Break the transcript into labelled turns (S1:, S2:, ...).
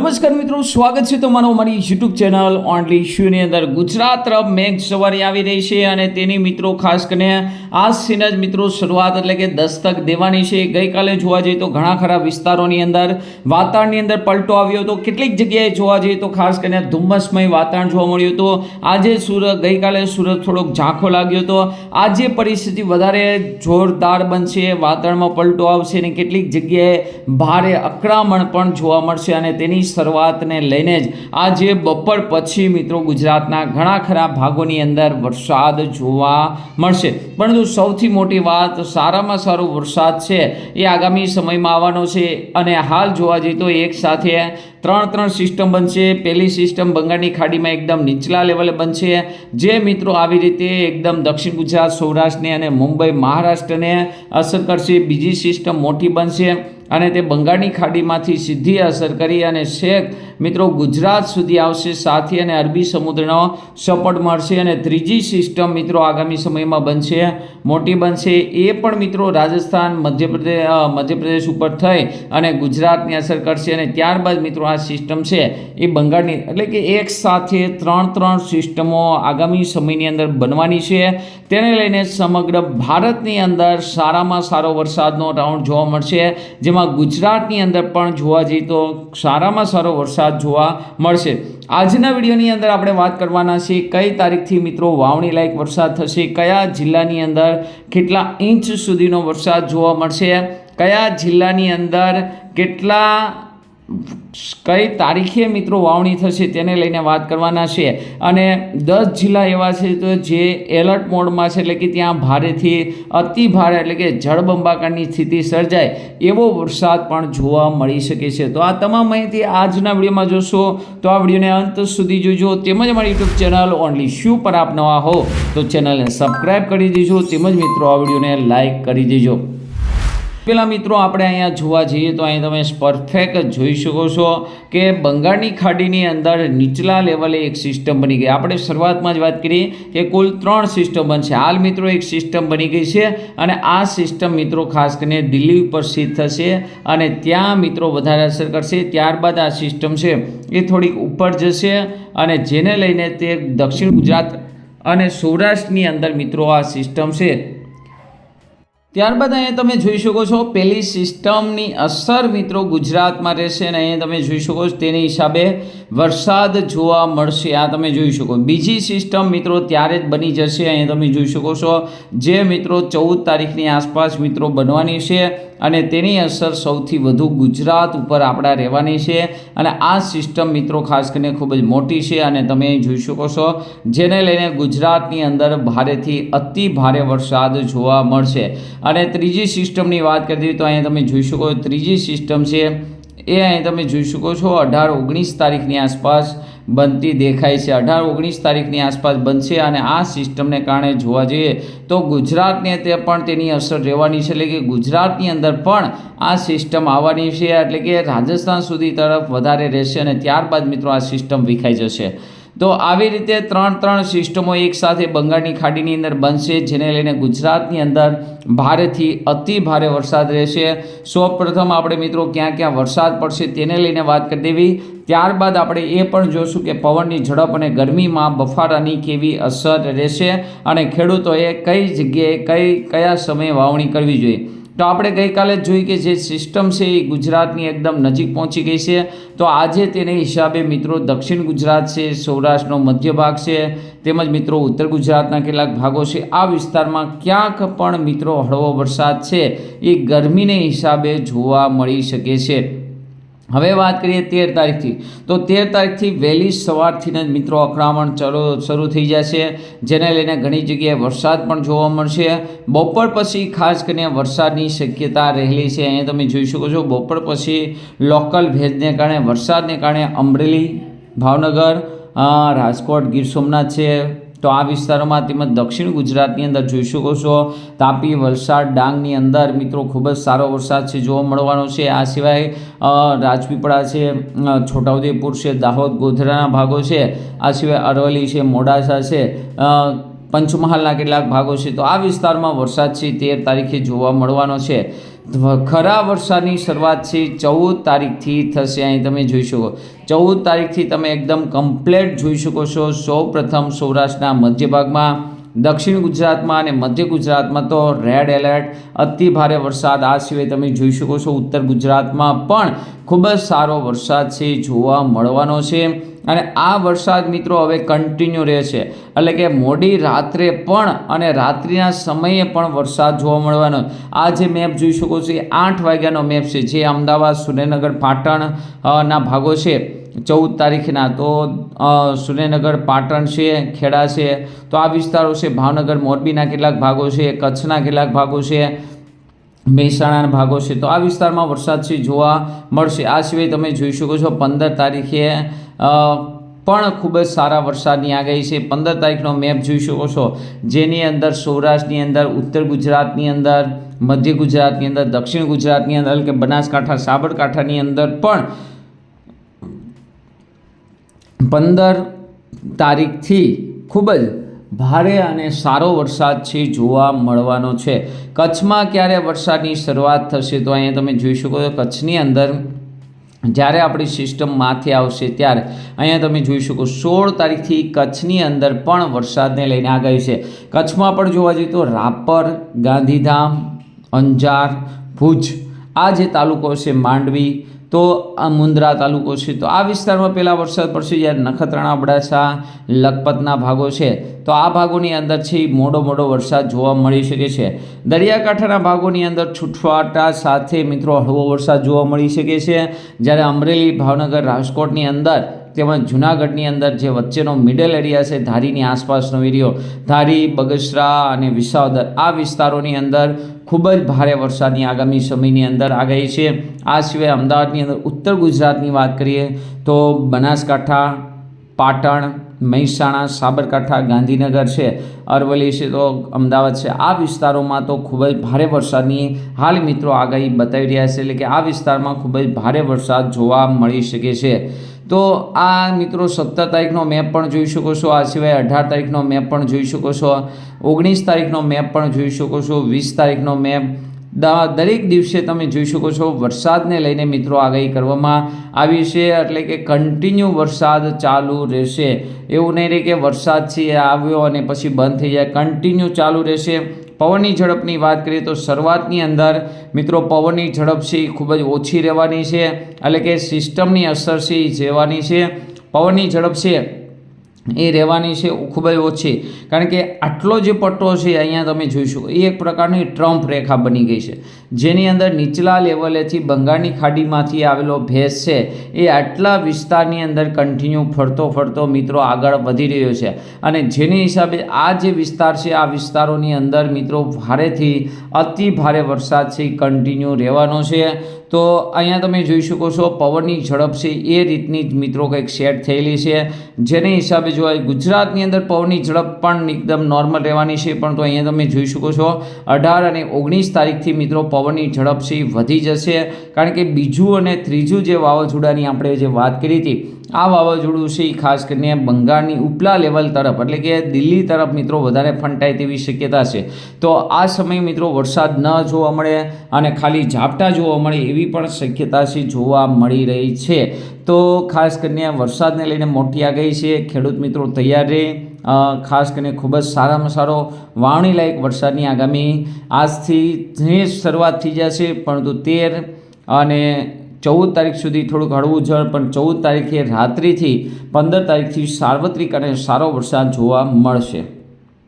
S1: નમસ્કાર મિત્રો, સ્વાગત છે તમારો અમારી યુટ્યુબ ચેનલ ઓનલી શ્યુની અંદર. ગુજરાત તરફ મેઘ સવારી આવી રહી છે અને તેની મિત્રો, ખાસ કરીને આજથીને જ મિત્રો, શરૂઆત એટલે કે દસ્તક દેવાની છે. ગઈકાલે જોવા જઈએ તો ઘણા ખરા વિસ્તારોની અંદર વાતાવરણની અંદર પલટો આવ્યો હતો. કેટલીક જગ્યાએ જોવા જઈએ તો ખાસ કરીને ધુમ્મસમય વાતાવરણ જોવા મળ્યું હતું. આજે સુરત ગઈકાલે સુરત થોડોક ઝાંખો લાગ્યો હતો. આજે પરિસ્થિતિ વધારે જોરદાર બનશે, વાતાવરણમાં પલટો આવશે અને કેટલીક જગ્યાએ ભારે અકળામણ પણ જોવા મળશે અને તેની શરૂઆતને લઈને જ આજે બપોર પછી મિત્રો ગુજરાતના ઘણા ખરા ભાગોની અંદર વરસાદ જોવા મળશે. પરંતુ સૌથી મોટી વાત સારામાં સારો વરસાદ છે એ આગામી સમયમાં આવવાનો છે અને હાલ જોવા જઈએ તો એક સાથે ત્રણ ત્રણ સિસ્ટમ બનશે. પહેલી સિસ્ટમ બંગાળની ખાડીમાં એકદમ નીચલા લેવલે બનશે. જે મિત્રો આવી રીતે એકદમ દક્ષિણ ગુજરાત, સૌરાષ્ટ્રને અને મુંબઈ, મહારાષ્ટ્રને અસર કરશે. બીજી સિસ્ટમ મોટી બનશે. અને તે બંગાળની ખાડીમાંથી સીધી અસર કરી અને શેખ મિત્રો, ગુજરાત સુધી આવશે. સાથે અને અરબી સમુદ્રનો સપોર્ટ મળશે અને ત્રીજી સિસ્ટમ મિત્રો આગામી સમયમાં બનશે. મોટી બનશે એ પણ મિત્રો રાજસ્થાન મધ્યપ્રદેશ મધ્યપ્રદેશ ઉપર થઈ અને ગુજરાતની અસર કરશે અને ત્યારબાદ મિત્રો આ સિસ્ટમ છે એ બંગાળની, એટલે કે એક સાથે ત્રણ ત્રણ સિસ્ટમો આગામી સમયની અંદર બનવાની છે. તેને લઈને સમગ્ર ભારતની અંદર સારામાં સારો વરસાદનો રાઉન્ડ જોવા મળશે. જેમાં ગુજરાતની અંદર પણ જોવા જઈએ તો સારામાં સારો વરસાદ જોવા મળશે. આજના વિડીયોની અંદર આપણે વાત કરવાના છે, કઈ તારીખથી મિત્રો વાવણી લાયક વરસાદ થશે, કયા જિલ્લાની અંદર કેટલા ઇંચ સુધીનો વરસાદ જોવા મળશે, કયા જિલ્લાની અંદર કેટલા કઈ તારીખે મિત્રો વાવણી થશે તેને લઈને વાત કરવાના છે. અને દસ જિલ્લા એવા છે તો જે એલર્ટ મોડમાં છે એટલે કે ત્યાં ભારેથી અતિ ભારે એટલે કે જળબંબાકારની સ્થિતિ સર્જાય એવો વરસાદ પણ જોવા મળી શકે છે. તો આ તમામ માહિતી આજના વિડીયોમાં જોશો. તો આ વિડીયોને અંત સુધી જોજો. તેમજ મારી યુટ્યુબ ચેનલ ઓનલી શું પર આપ નવા હો તો ચેનલને સબસ્ક્રાઈબ કરી દેજો. તેમજ મિત્રો આ વિડીયોને લાઈક કરી દેજો. પેલા મિત્રો આપણે અહીંયા જોવા જઈએ તો અહીં તમે પરફેક્ટ જોઈ શકો છો કે બંગાળની ખાડીની અંદર નીચલા લેવલે એક સિસ્ટમ બની ગઈ. આપણે શરૂઆતમાં જ વાત કરી કે કુલ ત્રણ સિસ્ટમ બનશે. હાલ મિત્રો એક સિસ્ટમ બની ગઈ છે અને આ સિસ્ટમ મિત્રો ખાસ કરીને દિલ્હી ઉપર સ્થિત થશે અને ત્યાં મિત્રો વધારે અસર કરશે. ત્યારબાદ આ સિસ્ટમ છે એ થોડીક ઉપર જશે અને જેને લઈને તે દક્ષિણ ગુજરાત અને સૌરાષ્ટ્રની અંદર મિત્રો આ સિસ્ટમ છે. ત્યારબાદ અહીંયા તમે જોઈ શકો છો પહેલી સિસ્ટમની અસર મિત્રો ગુજરાતમાં રહેશે અને અહીંયા તમે જોઈ શકો છો, તેની હિસાબે વરસાદ જોવા મળશે. આ તમે જોઈ શકો. બીજી સિસ્ટમ મિત્રો ત્યારે જ બની જશે. અહીંયા તમે જોઈ શકો છો, જે મિત્રો ચૌદ તારીખની આસપાસ મિત્રો બનવાની છે. અને તેની અસર સૌથી વધુ ગુજરાત ઉપર આપણા રહેવાની છે. અને આ સિસ્ટમ મિત્રો ખાસ કરીને ખૂબ જ મોટી છે અને તમે જોઈ શકો છો, જેને લઈને ગુજરાતની અંદર ભારેથી અતિ ભારે વરસાદ જોવા મળશે. અને ત્રીજી સિસ્ટમની વાત કરી તો અહીંયા તમે જોઈ શકો ત્રીજી સિસ્ટમ છે એ અહીં તમે જોઈ શકો છો, અઢાર ઓગણીસ તારીખની આસપાસ બનતી દેખાય છે. અઢાર ઓગણીસ તારીખની આસપાસ બનશે અને આ સિસ્ટમને કારણે જોવા જઈએ તો ગુજરાતને તે પણ તેની અસર રહેવાની છે. એટલે કે ગુજરાતની અંદર પણ આ સિસ્ટમ આવવાની છે. એટલે કે રાજસ્થાન સુધી તરફ વધારે રહેશે અને ત્યારબાદ મિત્રો આ સિસ્ટમ વિખાઈ જશે. તો આવી રીતે ત્રણ ત્રણ સિસ્ટમો એકસાથે બંગાળની ખાડીની અંદર બનશે, જેને લઈને ગુજરાતની અંદર ભારેથી અતિ ભારે વરસાદ રહેશે. સૌપ્રથમ આપણે મિત્રો ક્યાં ક્યાં વરસાદ પડશે તેને લઈને વાત કરી દેવી. ત્યારબાદ આપણે એ પણ જોશું કે પવનની ઝડપ અને ગરમીમાં બફારાની કેવી અસર રહેશે અને ખેડૂતોએ કઈ જગ્યાએ કઈ, કયા સમયે વાવણી કરવી જોઈએ. તો આપણે ગઈકાલે જ જોઈ કે જે સિસ્ટમ છે એ ગુજરાતની એકદમ નજીક પહોંચી ગઈ છે. તો આજે તેને હિસાબે મિત્રો દક્ષિણ ગુજરાત છે, સૌરાષ્ટ્રનો મધ્ય ભાગ છે, તેમજ મિત્રો ઉત્તર ગુજરાતના કેટલાક ભાગો છે. આ વિસ્તારમાં ક્યાંક પણ મિત્રો હળવો વરસાદ છે. એ ગરમીને હિસાબે જોવા મળી શકે છે. હવે વાત કરીએ તેર તારીખથી. તો તેર તારીખથી વહેલી સવારથી જ મિત્રો અકળામણ ચલો શરૂ થઈ જશે, જેને લઈને ઘણી જગ્યાએ વરસાદ પણ જોવા મળશે. બપોર પછી ખાસ કરીને વરસાદની શક્યતા રહેલી છે. અહીંયા તમે જોઈ શકો છો, બપોર પછી લોકલ ભેજને કારણે, વરસાદને કારણે અમરેલી, ભાવનગર રાજકોટ, ગીર સોમનાથ છે. તો આ વિસ્તારોમાં તેમજ દક્ષિણ ગુજરાતની અંદર જોઈ શકો છો, તાપી, વલસાડ, ડાંગની અંદર મિત્રો ખૂબ જ સારો વરસાદ છે, જોવા મળવાનો છે. આ સિવાય રાજપીપળા છે છોટાઉદેપુર છે, દાહોદ, ગોધરાના ભાગો છે, આ સિવાય અરવલ્લી છે, મોડાસા છે પંચમહાલના કેટલાક ભાગો છે. તો આ વિસ્તારમાં વરસાદ છે, તેર તારીખે જોવા મળવાનો છે. ખરા વર્ષાની શરૂઆત છે ચૌદ તારીખથી થશે. અહીં તમે જોઈ શકો. ચૌદ તારીખથી તમે એકદમ કમ્પ્લેટ જોઈ શકો છો. સૌ પ્રથમ સૌરાષ્ટ્રના મધ્ય ભાગમાં દક્ષિણ ગુજરાતમાં અને મધ્ય ગુજરાતમાં તો રેડ એલર્ટ અતિ ભારે વરસાદ આ સિવાય તમે જોઈ શકો છો ઉત્તર ગુજરાતમાં પણ ખૂબ જ સારો વરસાદ છે, જોવા મળવાનો છે. અને આ વરસાદ મિત્રો હવે કન્ટિન્યુ રહેશે. એટલે કે મોડી રાત્રે પણ અને રાત્રિના સમયે પણ વરસાદ જોવા મળવાનો. આ જે મેપ જોઈ શકો છો એ આઠ વાગ્યાનો મેપ છે, જે અમદાવાદ, સુરેન્દ્રનગર, પાટણના ભાગો છે. ચૌદ તારીખના તો સુરેન્દ્રનગર પાટણ છે, ખેડા છે, તો આ વિસ્તારો છે, ભાવનગર, મોરબીના કેટલાક ભાગો છે, કચ્છના કેટલાક ભાગો છે, મહેસાણાના ભાગો છે. તો આ વિસ્તારમાં વરસાદ છે, જોવા મળશે. આ સિવાય તમે જોઈ શકો છો, પંદર તારીખે પણ ખૂબ જ સારા વરસાદની આગાહી છે. પંદર તારીખનો મેપ જોઈ શકો છો, જેની અંદર સૌરાષ્ટ્રની અંદર, ઉત્તર ગુજરાતની અંદર, મધ્ય ગુજરાતની અંદર, દક્ષિણ ગુજરાતની અંદર કે બનાસકાંઠા, સાબરકાંઠાની અંદર પણ પંદર તારીખથી ખૂબ જ ભારે અને સારો વરસાદ છે, જોવા મળવાનો છે. કચ્છમાં ક્યારે વરસાદની શરૂઆત થશે તો અહીંયા તમે જોઈ શકો છો, કચ્છની અંદર જ્યારે આપણી સિસ્ટમ માથે આવશે ત્યારે અહીંયા તમે જોઈ શકો સોળ તારીખથી કચ્છની અંદર પણ વરસાદને લઈને આગાહી છે. કચ્છમાં પણ જોવા જઈએ તો રાપર, ગાંધીધામ, અંજાર, ભુજ આ જે તાલુકો છે, માંડવી તો આ મુન્દ્રા તાલુકો છે. તો આ વિસ્તારમાં પહેલાં વરસાદ પડશે જ્યારે નખત્રાણા, અબડાસા, લખપતના ભાગો છે. તો આ ભાગોની અંદર છે મોડો મોડો વરસાદ જોવા મળી શકે છે. દરિયાકાંઠાના ભાગોની અંદર છૂટફાટા સાથે મિત્રો હળવો વરસાદ જોવા મળી શકે છે. જ્યારે અમરેલી, ભાવનગર, રાજકોટની અંદર તેમજ જુનાગઢની અંદર જે વચ્ચેનો મિડલ એરિયા છે, ધારીની આસપાસનો એરિયો ધારી, બગસરા અને વિસાવદર, આ વિસ્તારોની અંદર ખૂબ જ ભારે વરસાદની આગામી સમયની અંદર આગાહી છે. આ સિવાય અમદાવાદની અંદર ઉત્તર ગુજરાતની વાત કરીએ તો બનાસકાંઠા, પાટણ, મહેસાણા, સાબરકાંઠા, ગાંધીનગર છે, અરવલ્લી છે તો અમદાવાદ છે. આ વિસ્તારોમાં તો ખૂબ જ ભારે વરસાદની હાલ મિત્રો આગાહી બતાવી રહ્યા છે એટલે કે આ વિસ્તારમાં ખૂબ જ ભારે વરસાદ જોવા મળી શકે છે. તો આ મિત્રો સત્તર તારીખનો મેપ પણ જોઈ શકો છો, આ સિવાય અઢાર તારીખનો મેપ પણ જોઈ શકો છો, ઓગણીસ તારીખનો મેપ પણ જોઈ શકો છો, વીસ તારીખનો મેપ. દરેક દિવસે તમે જોઈ શકો છો વરસાદને લઈને મિત્રો આગાહી કરવામાં આવી છે, એટલે કે કન્ટિન્યુ વરસાદ ચાલુ રહેશે. એવું નહીં રહે કે વરસાદ છે, આવ્યો અને પછી બંધ થઈ જાય. કન્ટિન્યુ ચાલુ રહેશે. પવનની ઝડપની વાત કરીએ તો શરૂઆતની અંદર મિત્રો પવનની ઝડપ છે ખૂબ જ ઓછી રહેવાની છે, એટલે કે સિસ્ટમની અસર છે એ જેવાની છે. પવનની ઝડપ છે એ રહેવાની છે ખૂબ જ ઓછી. કારણ કે આટલો જે પટ્ટો છે અહીંયા તમે જોઈ શકો એ એક પ્રકારની ટ્રમ્પ રેખા બની ગઈ છે. જેની અંદર નીચલા લેવલેથી બંગાળની ખાડીમાંથી આવેલો ભેંસ છે, એ આટલા વિસ્તારની અંદર કન્ટિન્યુ ફરતો ફરતો મિત્રો આગળ વધી રહ્યો છે. અને જેની હિસાબે આ જે વિસ્તાર છે, આ વિસ્તારોની અંદર મિત્રો ભારેથી અતિ ભારે વરસાદ છે એ કન્ટિન્યુ રહેવાનો છે. તો અહીંયા તમે જોઈ શકો છો પવનની ઝડપ છે, એ રીતની જ મિત્રો કંઈક સેટ થયેલી છે. જેની હિસાબે જોવાય ગુજરાતની અંદર પવનની ઝડપ પણ એકદમ નોર્મલ રહેવાની છે પણ તો અહીંયા તમે જોઈ શકો છો, અઢાર અને ઓગણીસ તારીખથી મિત્રો પવનની ઝડપ છે, વધી જશે. કારણ કે બીજું અને ત્રીજું જે વાવાઝોડાની આપણે જે વાત કરી હતી આ વાવાઝોડું છે એ ખાસ કરીને બંગાળની ઉપલા લેવલ તરફ, એટલે કે દિલ્હી તરફ મિત્રો વધારે ફંટાય તેવી શક્યતા છે. તો આ સમયે મિત્રો વરસાદ ન જોવા મળે અને ખાલી ઝાપટા જોવા મળે એવી પણ શક્યતા છે, જોવા મળી રહી છે. તો ખાસ કરીને વરસાદને લઈને મોટી આગાહી છે. ખેડૂત મિત્રો તૈયાર રહે. ખાસ કરીને ખૂબ જ સારામાં સારો વાવણી લાયક વરસાદની આગામી આજથી શરૂઆત થઈ જશે, પરંતુ તેર અને ચૌદ તારીખ સુધી થોડુંક હળવું જળ પણ ચૌદ તારીખે રાત્રિથી પંદર તારીખથી સાર્વત્રિક અને સારો વરસાદ જોવા મળશે.